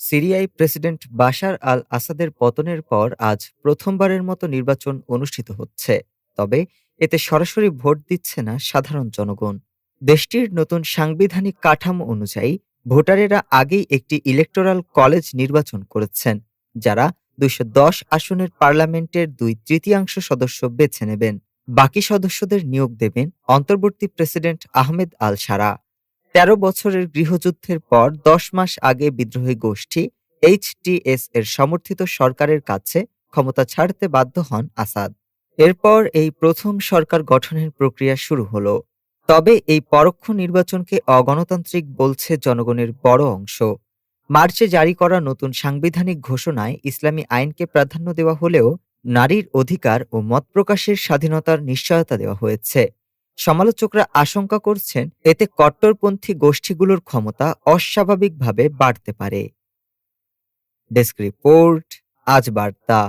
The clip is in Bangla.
সিরিয়ায় প্রেসিডেন্ট বাশার আল আসাদের পতনের পর আজ প্রথমবারের মতো নির্বাচন অনুষ্ঠিত হচ্ছে। তবে এতে সরাসরি ভোট দিচ্ছে না সাধারণ জনগণ। দেশটির নতুন সাংবিধানিক কাঠামো অনুযায়ী ভোটারেরা আগেই একটি ইলেকটোরাল কলেজ নির্বাচন করেছেন, যারা দুইশো দশ আসনের পার্লামেন্টের দুই তৃতীয়াংশ সদস্য বেছে নেবেন। বাকি সদস্যদের নিয়োগ দেবেন অন্তর্বর্তী প্রেসিডেন্ট আহমেদ আল সারা তেরো বছরের গৃহযুদ্ধের পর দশ মাস আগে বিদ্রোহী গোষ্ঠী এইচটিএস এর সমর্থিত সরকারের কাছে ক্ষমতা ছাড়তে বাধ্য হন আসাদ। এরপর এই প্রথম সরকার গঠনের প্রক্রিয়া শুরু হলো। তবে এই পরোক্ষ নির্বাচনকে অগণতান্ত্রিক বলছে জনগণের বড় অংশ। মার্চে জারি করা নতুন সাংবিধানিক ঘোষণায় ইসলামী আইনকে প্রাধান্য দেওয়া হলেও নারীর অধিকার ও মত প্রকাশের স্বাধীনতার নিশ্চয়তা দেওয়া হয়েছে। সমালোচকরা আশঙ্কা করছেন এতে কট্টরপন্থী গোষ্ঠীগুলোর ক্ষমতা অস্বাভাবিকভাবে বাড়তে পারে। ডেস্ক রিপোর্ট আজ বার্তা।